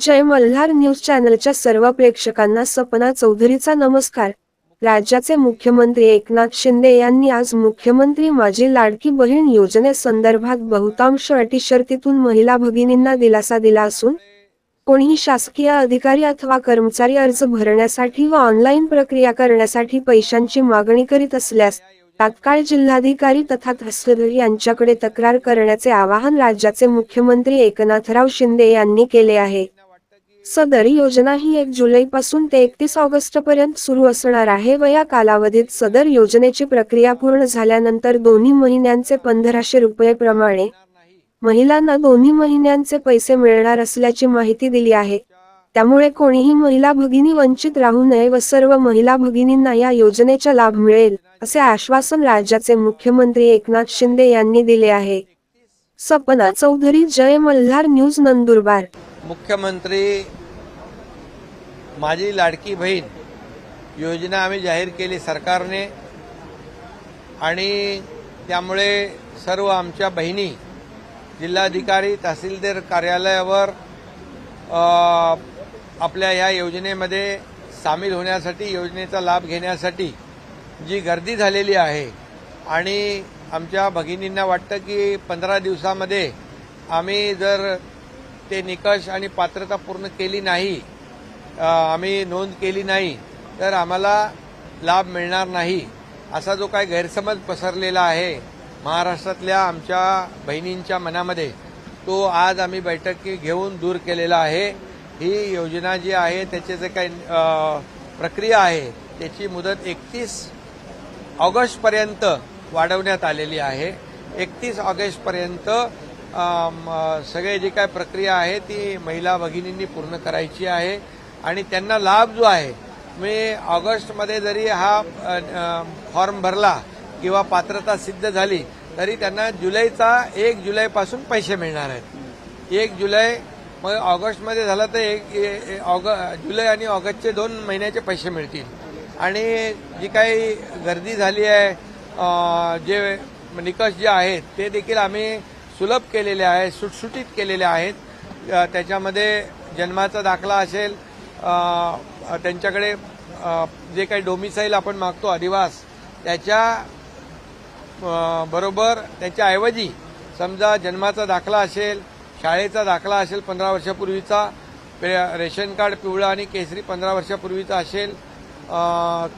जय Malhar news चॅनलच्या सर्व प्रेक्षकांना सपना चौधरीचा नमस्कार. राज्याचे मुख्यमंत्री एकनाथ शिंदे यांनी आज मुख्यमंत्री माझी लाडकी बहीण योजनेसंदर्भात बहुतांश अटी शर्तीतून महिला भगिनींना दिलासा दिला असून कोणीही शासकीय अधिकारी अथवा कर्मचारी अर्ज भरण्यासाठी व ऑनलाईन प्रक्रिया करण्यासाठी पैशांची मागणी करीत असल्यास तात्काळ जिल्हाधिकारी तथा तहसीलदार यांच्याकडे तक्रार करण्याचे आवाहन राज्याचे मुख्यमंत्री एकनाथराव शिंदे यांनी केले आहे. सदर योजना ही एक जुलैपासून ते एकतीस ऑगस्टपर्यंत सुरू असणार आहे व या कालावधीत सदर योजनेची प्रक्रिया पूर्ण झाल्यानंतर दोन्ही महिन्यांचे पंधराशे रुपये प्रमाणे महिलांना दोन्ही महिन्यांचे पैसे मिळणार असल्याची माहिती दिली आहे. त्यामुळे कोणीही महिला भगिनी वंचित राहू नये व सर्व महिला भगिनींना या योजनेचा लाभ मिळेल असे आश्वासन राज्याचे मुख्यमंत्री एकनाथ शिंदे यांनी दिले आहे. सपना चौधरी जय मल्हार न्यूज नंदुरबार. मुख्यमंत्री माझी लाडकी बहीण योजना आम्ही जाहीर केली सरकारने. आणि त्यामुळे सर्व आमच्या बहिणी जिल्हाधिकारी तहसीलदार कार्यालयावर आपल्या या योजनेमध्ये सामील होण्यासाठी योजनेचा लाभ घेण्यासाठी जी गर्दी झालेली आहे आणि आमच्या भगिनींना वाटतं की पंधरा दिवसामध्ये आम्ही जर ते निकष आणि पात्रता पूर्ण केली नाही आम्ही नोंद केली नाही तर आम्हाला लाभ मिळणार नाही असा जो काही गैरसमज पसरलेला आहे महाराष्ट्रातल्या आमच्या बहिणींच्या मनामध्ये तो आज आम्ही बैठकी घेऊन दूर केलेला आहे. ही योजना जी आहे त्याचे जे काही प्रक्रिया आहे त्याची मुदत एकतीस ऑगस्टपर्यंत वाढवण्यात आलेली आहे. एकतीस ऑगस्टपर्यंत सगळे जी काय प्रक्रिया आहे ती महिला भगिनींनी पूर्ण करायची आहे. आणि त्यांना लाभ जो आहे मी ऑगस्टमध्ये जरी हा फॉर्म भरला किंवा पात्रता सिद्ध झाली तरी त्यांना जुलैचा एक जुलैपासून पैसे मिळणार आहेत. एक जुलै मग ऑगस्टमध्ये झालं तर एक ऑग जुलै आणि ऑगस्टचे दोन महिन्याचे पैसे मिळतील. आणि जी काही गर्दी झाली आहे जे निकष जे आहेत ते देखील आम्ही सुलभ केलेले आहेत सुटसुटीत केलेले आहेत. त्याच्यामध्ये जन्माचा दाखला असेल त्यांच्याकडे जे काही डोमिसाईल आपण मागतो अधिवास त्याच्या बरोबर त्याच्याऐवजी समजा जन्माचा दाखला असेल शाळेचा दाखला असेल पंधरा वर्षापूर्वीचा पे- रेशन कार्ड पिवळा आणि केसरी पंधरा वर्षापूर्वीचा असेल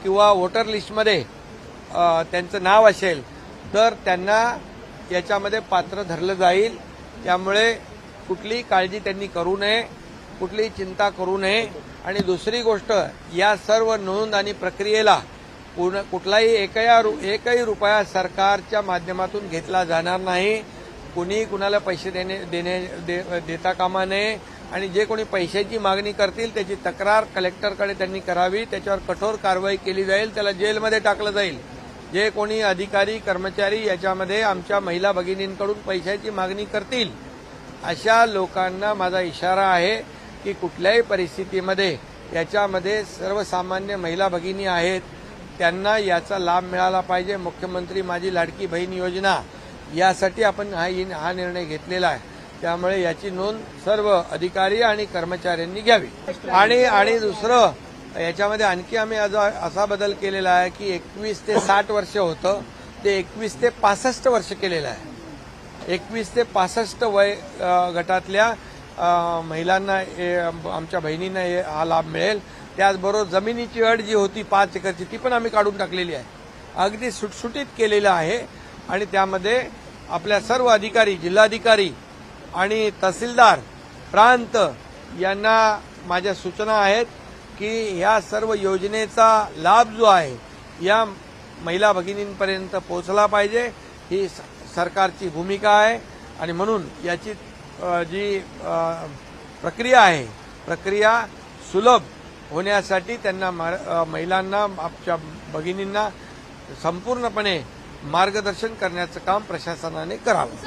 किंवा वोटर लिस्टमध्ये त्यांचं नाव असेल तर त्यांना याच्यामध्ये पात्र धरलं जाईल. त्यामुळे कुठलीही काळजी त्यांनी करू नये कुठलीही चिंता करू नये. आणि दुसरी गोष्ट या सर्व नोंद आणि प्रक्रियेला पूर्ण कुठलाही एकया रु- एकही रुपया सरकारच्या माध्यमातून घेतला जाणार नाही. कुणी कुणाला पैसे देणे देणे दे- देता कामा नये. आणि जे कोणी पैशाची मागणी करतील त्याची तक्रार कलेक्टरकडे त्यांनी करावी. त्याच्यावर कठोर कारवाई केली जाईल. त्याला जेलमध्ये टाकलं जाईल. जे कोणी अधिकारी कर्मचारी याच्यामध्ये आमच्या महिला भगिनींकडून पैशाची मागणी करतील अशा लोकांना माझा इशारा आहे. की कुठल्याही परिस्थितीमध्ये याच्यामध्ये सर्वसामान्य महिला भगिनी आहेत त्यांना याचा लाभ मिळाला पाहिजे. मुख्यमंत्री माझी लाडकी बहीण योजना यासाठी आपण हा हा निर्णय घेतलेला आहे. त्यामुळे याची नोंद सर्व अधिकारी आणि कर्मचाऱ्यांनी घ्यावी. आणि आणि दुसरं याच्यामध्ये आणखी आम्ही असा बदल केलेला आहे की एकवीस ते साठ वर्ष होतं ते एकवीस ते पासष्ट वर्ष केलेलं आहे. एकवीस ते पासष्ट वय गटातल्या महिलांना आमच्या बहिणींना हा लाभ मिळेल. त्याचबरोबर जमिनीची अट जी होती पाच एकरची ती पण आम्ही काढून टाकलेली आहे. अगदी सुटसुटीत केलेलं आहे. आणि त्यामध्ये आपल्या सर्व अधिकारी जिल्हाधिकारी आणि तहसीलदार प्रांत यांना माझ्या सूचना आहेत की ह्या सर्व योजनेचा लाभ जो आहे या महिला भगिनींपर्यंत पोहोचला पाहिजे. ही स- सरकारची भूमिका आहे. आणि म्हणून याची जी प्रक्रिया आहे. प्रक्रिया सुलभ होण्यासाठी त्यांना मार- महिलांना आमच्या भगिनींना संपूर्णपणे मार्गदर्शन करण्याचं काम प्रशासनाने करावं.